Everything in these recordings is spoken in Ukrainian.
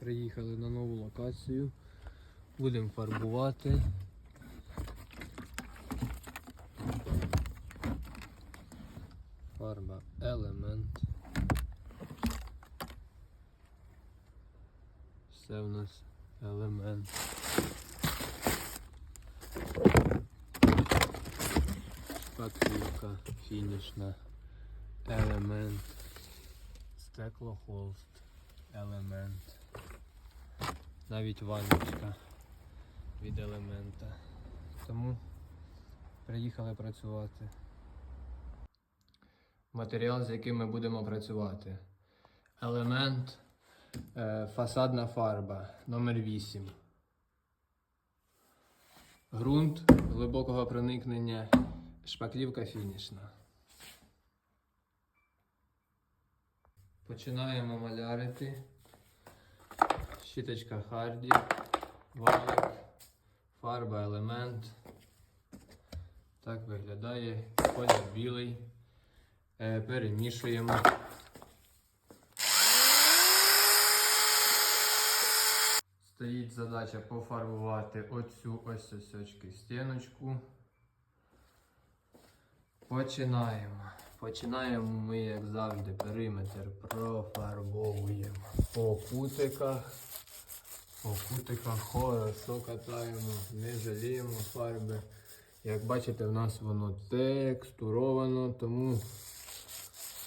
Приїхали на нову локацію. Будемо фарбувати. Фарба елемент. Все в нас елемент. Шпаклівка фінішна. Елемент. Стеклохолст. Елемент. Навіть ванночка від елемента. Тому приїхали працювати. Матеріал, з яким ми будемо працювати. Елемент е, фасадна фарба номер 8 Ґрунт глибокого проникнення, шпаклівка фінішна. Починаємо малярити. Щіточка Харді, валик, фарба елемент. Так виглядає. Колір білий. Е, перемішуємо. Стоїть задача пофарбувати оцю ось ось очки стіночку. Починаємо. Починаємо ми, як завжди, периметр профарбовуємо по кутиках. По кутиках хорошо катаємо, не жаліємо фарби. Як бачите, в нас воно текстуровано, тому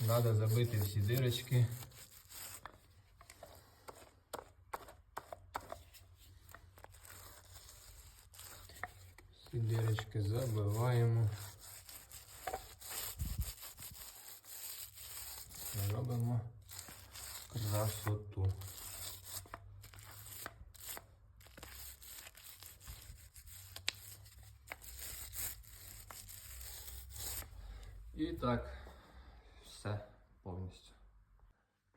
треба забити всі дирочки. Всі дирочки забиваємо. Робимо красоту. І так, все повністю.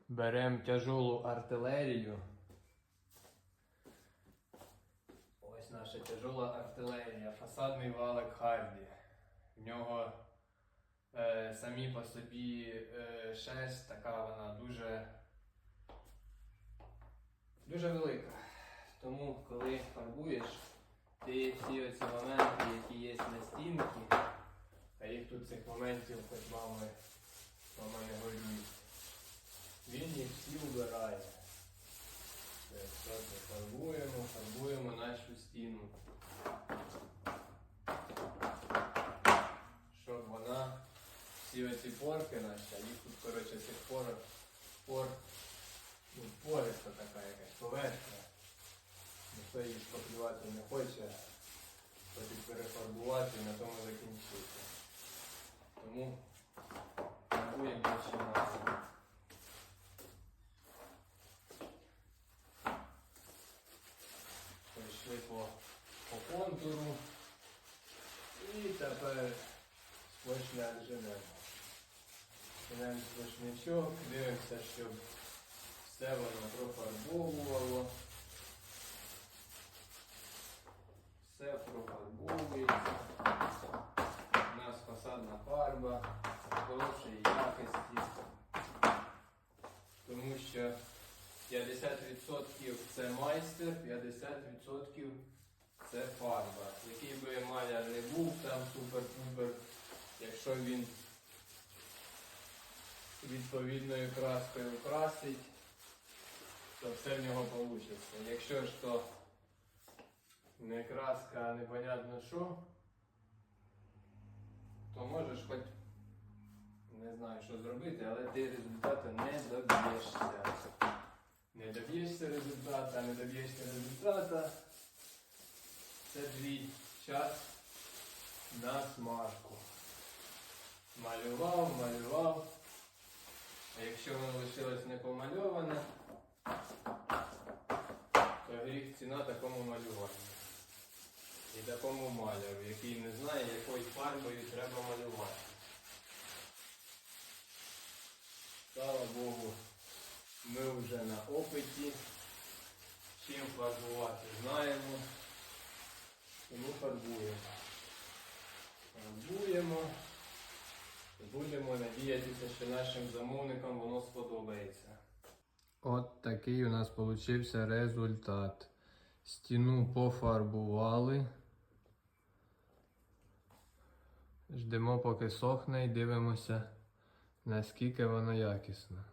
Беремо тяжолу артилерію. Ось наша тяжола артилерія, фасадний валик Харді. В нього е, самі по собі е, шесть, така вона дуже, дуже велика. Тому коли фарбуєш, ти всі оці моменти, які є на стінці, а їх тут цих моментів хоч мами, мама не горюють, він їх всі убирає. Це фарбуємо, фарбуємо нашу стіну. Щоб вона, всі оці порки наші, а їх тут, коротше, цих порок, пор, ну, пориста така якась поверхня. Ніхто її шпаклювати не хоче, хочуть перефарбувати і на тому закінчити. Тому фарбуємо ще нас. Пройшли по, по контуру. І тепер сплошняк женемо. Женемо сплошнячок, дивимося, щоб все воно профарбовувало. Все профарбовується. У нас фасадна фарба хорошої якості. Тому що 50% це майстер, 50% це фарба. Який би маляр не був там супер-пупер, якщо він відповідною краскою красить, то все в нього вийде. Якщо ж то не краска, а непонятно що, то можеш хоч не знаю, що зробити, але ти результату не доб'єшся. Не доб'єшся результата, не доб'єшся результата. Це твій час на смарку. Малював, малював. А якщо воно лишилось не помальоване, то гріх ціна такому малюванню. І такому маляру, який не знає, якою фарбою треба малювати. Слава Богу, ми вже на опиті. Чим фарбувати знаємо. Тому фарбуємо. Фарбуємо. Будемо надіятися, що нашим замовникам воно сподобається. От такий у нас получився результат. Стіну пофарбували. Ждемо, поки сохне і дивимося, наскільки воно якісно.